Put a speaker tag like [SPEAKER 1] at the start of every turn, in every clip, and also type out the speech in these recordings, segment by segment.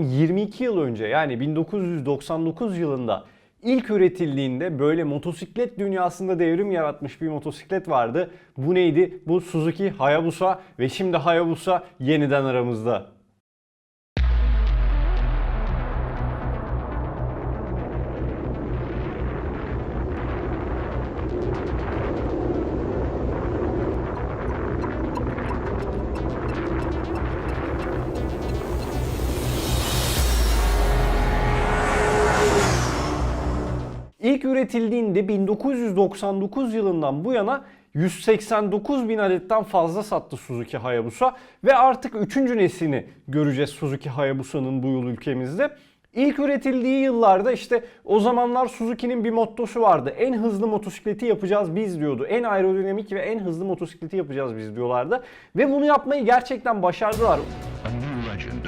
[SPEAKER 1] 22 yıl önce yani 1999 yılında ilk üretildiğinde böyle motosiklet dünyasında devrim yaratmış bir motosiklet vardı. Bu neydi? Bu Suzuki Hayabusa ve şimdi Hayabusa yeniden aramızda. İlk üretildiğinde 1999 yılından bu yana 189 bin adetten fazla sattı Suzuki Hayabusa ve artık 3. neslini göreceğiz Suzuki Hayabusa'nın bu yıl ülkemizde. İlk üretildiği yıllarda işte o zamanlar Suzuki'nin bir mottosu vardı. En hızlı motosikleti yapacağız biz diyordu. En aerodinamik ve en hızlı motosikleti yapacağız biz diyorlardı. Ve bunu yapmayı gerçekten başardılar.
[SPEAKER 2] A new legend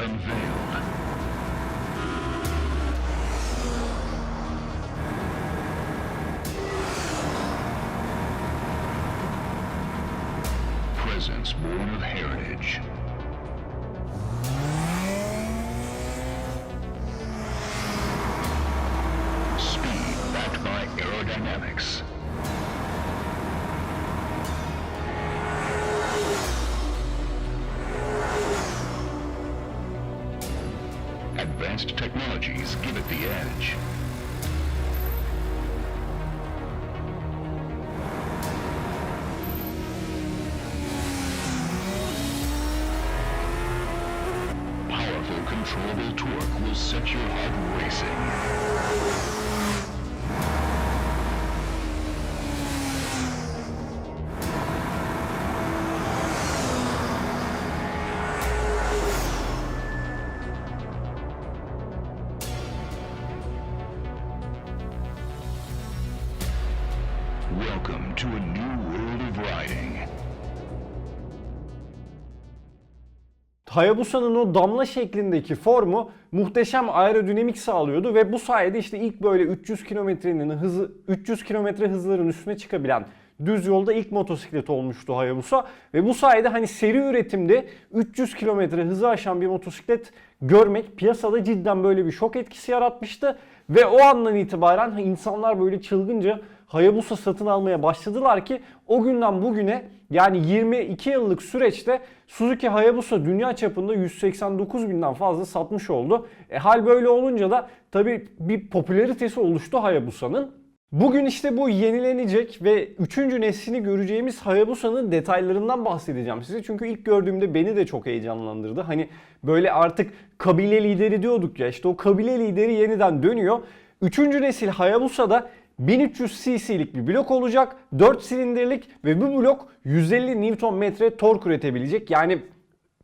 [SPEAKER 2] Presence born of heritage. Speed backed by aerodynamics. Advanced technologies give it the edge. Powerful controllable torque will set your heart racing.
[SPEAKER 1] Hayabusa'nın o damla şeklindeki formu muhteşem aerodinamik sağlıyordu ve bu sayede işte ilk böyle 300 kilometrenin hızı 300 kilometre hızların üstüne çıkabilen düz yolda ilk motosiklet olmuştu Hayabusa. Ve bu sayede hani seri üretimde 300 kilometre hızı aşan bir motosiklet görmek piyasada cidden böyle bir şok etkisi yaratmıştı. Ve o andan itibaren insanlar böyle çılgınca Hayabusa satın almaya başladılar ki o günden bugüne yani 22 yıllık süreçte Suzuki Hayabusa dünya çapında 189 binden fazla satmış oldu. E, hal böyle olunca da tabi bir popülaritesi oluştu Hayabusa'nın. Bugün işte bu yenilenecek ve 3. neslini göreceğimiz Hayabusa'nın detaylarından bahsedeceğim size. Çünkü ilk gördüğümde beni de çok heyecanlandırdı. Hani böyle artık kabile lideri diyorduk ya işte o kabile lideri yeniden dönüyor. 3. nesil Hayabusa'da 1300 cc'lik bir blok olacak. 4 silindirlik ve bu blok 150 Nm tork üretebilecek. Yani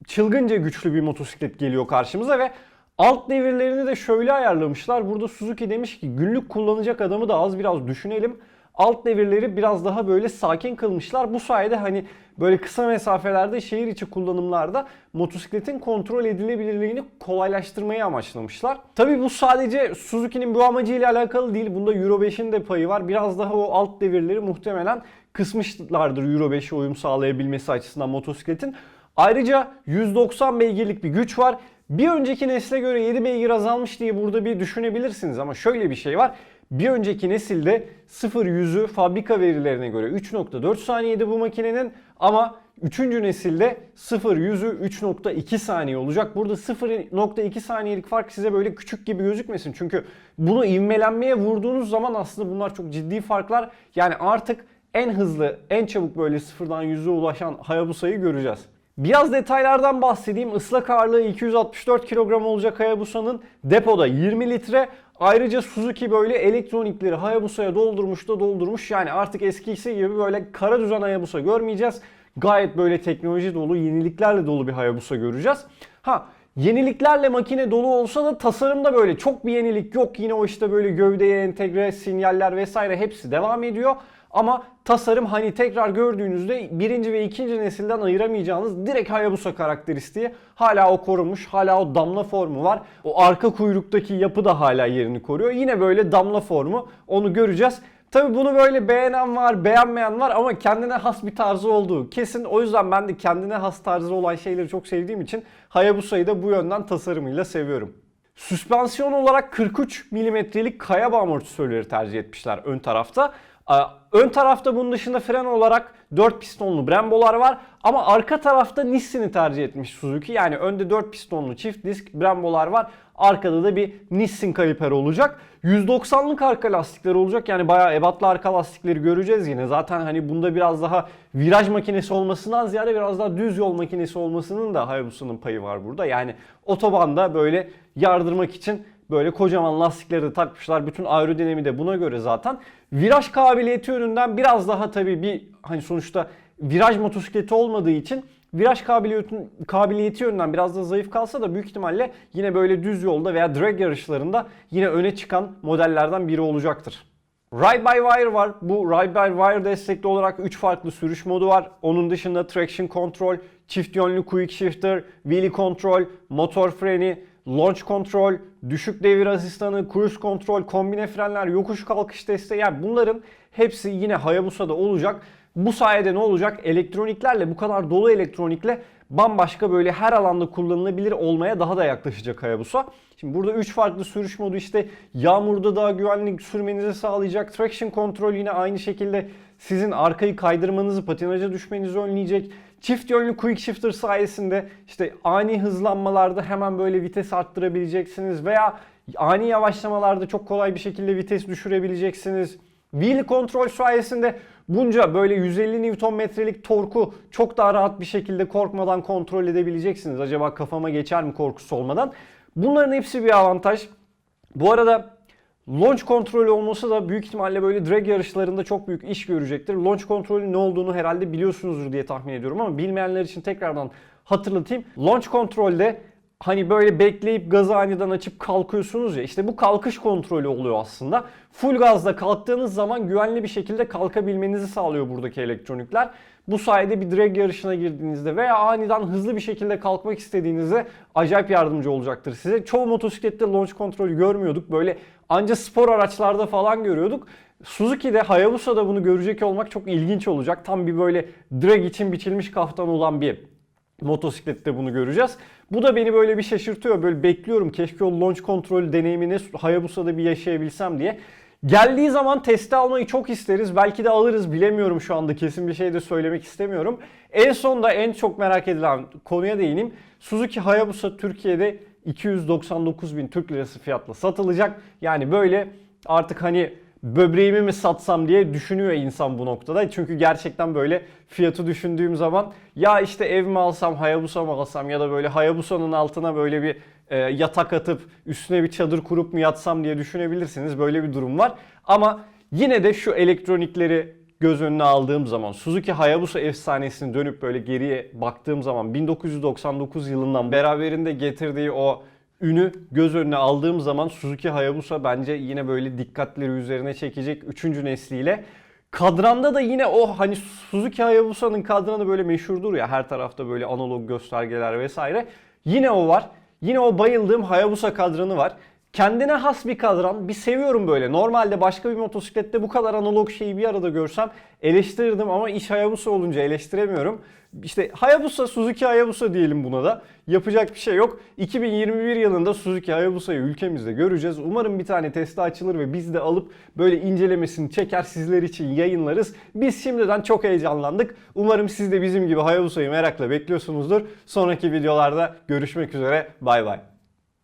[SPEAKER 1] çılgınca güçlü bir motosiklet geliyor karşımıza ve alt devirlerini de şöyle ayarlamışlar. Burada Suzuki demiş ki günlük kullanacak adamı da az biraz düşünelim. Alt devirleri biraz daha böyle sakin kılmışlar. Bu sayede hani böyle kısa mesafelerde şehir içi kullanımlarda motosikletin kontrol edilebilirliğini kolaylaştırmayı amaçlamışlar. Tabii bu sadece Suzuki'nin bu amacıyla alakalı değil. Bunda Euro 5'in de payı var. Biraz daha o alt devirleri muhtemelen kısmışlardır Euro 5'e uyum sağlayabilmesi açısından motosikletin. Ayrıca 190 beygirlik bir güç var. Bir önceki nesle göre 7 beygir azalmış diye burada bir düşünebilirsiniz ama şöyle bir şey var. Bir önceki nesilde 0-100'ü fabrika verilerine göre 3.4 saniyede bu makinenin ama 3. nesilde 0-100'ü 3.2 saniye olacak. Burada 0.2 saniyelik fark size böyle küçük gibi gözükmesin. Çünkü bunu ivmelenmeye vurduğunuz zaman aslında bunlar çok ciddi farklar. Yani artık en hızlı, en çabuk böyle sıfırdan 100'e ulaşan Hayabusa'yı göreceğiz. Biraz detaylardan bahsedeyim. Islak ağırlığı 264 kilogram olacak Hayabusa'nın. Depoda 20 litre. Ayrıca Suzuki böyle elektronikleri Hayabusa'ya doldurmuş da doldurmuş. Yani artık eskisi gibi böyle kara düzen Hayabusa görmeyeceğiz. Gayet böyle teknoloji dolu, yeniliklerle dolu bir Hayabusa göreceğiz. Ha Yeniliklerle makine dolu olsa da tasarımda böyle çok bir yenilik yok. Yine o işte böyle gövdeye entegre sinyaller vesaire hepsi devam ediyor. Ama tasarım hani tekrar gördüğünüzde birinci ve ikinci nesilden ayıramayacağınız direkt Hayabusa karakteristiği hala o korunmuş. Hala o damla formu var. O arka kuyruktaki yapı da hala yerini koruyor. Yine böyle damla formu onu göreceğiz. Tabi bunu böyle beğenen var, beğenmeyen var ama kendine has bir tarzı olduğu kesin. O yüzden ben de kendine has tarzı olan şeyleri çok sevdiğim için Hayabusa'yı da bu yönden tasarımıyla seviyorum. Süspansiyon olarak 43 milimetrelik kaya amortisörleri tercih etmişler ön tarafta. Ön tarafta bunun dışında fren olarak 4 pistonlu Brembo'lar var ama arka tarafta Nissin'i tercih etmiş Suzuki. Yani önde 4 pistonlu çift disk Brembo'lar var. Arkada da bir Nissin kaliper olacak. 190'lık arka lastikleri olacak. Yani bayağı ebatlı arka lastikleri göreceğiz yine. Zaten hani bunda biraz daha viraj makinesi olmasından ziyade biraz daha düz yol makinesi olmasının da Hayabusa'nın payı var burada. Yani otobanda böyle yardırmak için Böyle kocaman lastikleri de takmışlar. Bütün aerodinami de buna göre zaten. Viraj kabiliyeti yönünden biraz daha tabii bir hani sonuçta viraj motosikleti olmadığı için viraj kabiliyeti, kabiliyeti yönünden biraz da zayıf kalsa da büyük ihtimalle yine böyle düz yolda veya drag yarışlarında yine öne çıkan modellerden biri olacaktır. Ride by Wire var. Bu Ride by Wire destekli olarak 3 farklı sürüş modu var. Onun dışında traction control, çift yönlü quick shifter, wheelie control, motor freni, launch control, düşük devir asistanı, cruise control, kombine frenler, yokuş kalkış desteği. Yani bunların hepsi yine Hayabusa'da olacak. Bu sayede ne olacak? Elektroniklerle bu kadar dolu elektronikle bambaşka böyle her alanda kullanılabilir olmaya daha da yaklaşacak Hayabusa. Şimdi burada 3 farklı sürüş modu işte yağmurda daha güvenli sürmenizi sağlayacak. Traction control yine aynı şekilde sizin arkayı kaydırmanızı, patinaja düşmenizi önleyecek. Çift yönlü quick shifter sayesinde işte ani hızlanmalarda hemen böyle vites arttırabileceksiniz veya ani yavaşlamalarda çok kolay bir şekilde vites düşürebileceksiniz. Wheel kontrol sayesinde bunca böyle 150 Nm'lik torku çok daha rahat bir şekilde korkmadan kontrol edebileceksiniz. Acaba kafama geçer mi korkusu olmadan. Bunların hepsi bir avantaj. Bu arada launch kontrolü olması da büyük ihtimalle böyle drag yarışlarında çok büyük iş görecektir. Launch kontrolü ne olduğunu herhalde biliyorsunuzdur diye tahmin ediyorum ama bilmeyenler için tekrardan hatırlatayım. Launch kontrolde hani böyle bekleyip gazı aniden açıp kalkıyorsunuz ya işte bu kalkış kontrolü oluyor aslında. Full gazla kalktığınız zaman güvenli bir şekilde kalkabilmenizi sağlıyor buradaki elektronikler. Bu sayede bir drag yarışına girdiğinizde veya aniden hızlı bir şekilde kalkmak istediğinizde acayip yardımcı olacaktır size. Çoğu motosiklette launch kontrolü görmüyorduk. Böyle anca spor araçlarda falan görüyorduk. Suzuki'de Hayabusa'da bunu görecek olmak çok ilginç olacak. Tam bir böyle drag için biçilmiş kaftan olan bir motosiklette bunu göreceğiz. Bu da beni böyle bir şaşırtıyor. Böyle bekliyorum keşke o launch kontrol deneyimini Hayabusa'da bir yaşayabilsem diye. Geldiği zaman testi almayı çok isteriz. Belki de alırız bilemiyorum şu anda. Kesin bir şey de söylemek istemiyorum. En son da en çok merak edilen konuya değineyim. Suzuki Hayabusa Türkiye'de 299 bin Türk lirası fiyatla satılacak. Yani böyle artık hani böbreğimi mi satsam diye düşünüyor insan bu noktada. Çünkü gerçekten böyle fiyatı düşündüğüm zaman ya işte ev mi alsam, Hayabusa mı alsam ya da böyle Hayabusa'nın altına böyle bir e, yatak atıp üstüne bir çadır kurup mu yatsam diye düşünebilirsiniz. Böyle bir durum var. Ama yine de şu elektronikleri göz önüne aldığım zaman Suzuki Hayabusa efsanesini dönüp böyle geriye baktığım zaman 1999 yılından beraberinde getirdiği o ünü göz önüne aldığım zaman Suzuki Hayabusa bence yine böyle dikkatleri üzerine çekecek 3. nesliyle. Kadranda da yine o hani Suzuki Hayabusa'nın kadranı böyle meşhurdur ya her tarafta böyle analog göstergeler vesaire. Yine o var. Yine o bayıldığım Hayabusa kadranı var. Kendine has bir kadran. Bir seviyorum böyle. Normalde başka bir motosiklette bu kadar analog şeyi bir arada görsem eleştirirdim ama iş Hayabusa olunca eleştiremiyorum. İşte Hayabusa, Suzuki Hayabusa diyelim buna da. Yapacak bir şey yok. 2021 yılında Suzuki Hayabusa'yı ülkemizde göreceğiz. Umarım bir tane testi açılır ve biz de alıp böyle incelemesini çeker sizler için yayınlarız. Biz şimdiden çok heyecanlandık. Umarım siz de bizim gibi Hayabusa'yı merakla bekliyorsunuzdur. Sonraki videolarda görüşmek üzere. Bay bay.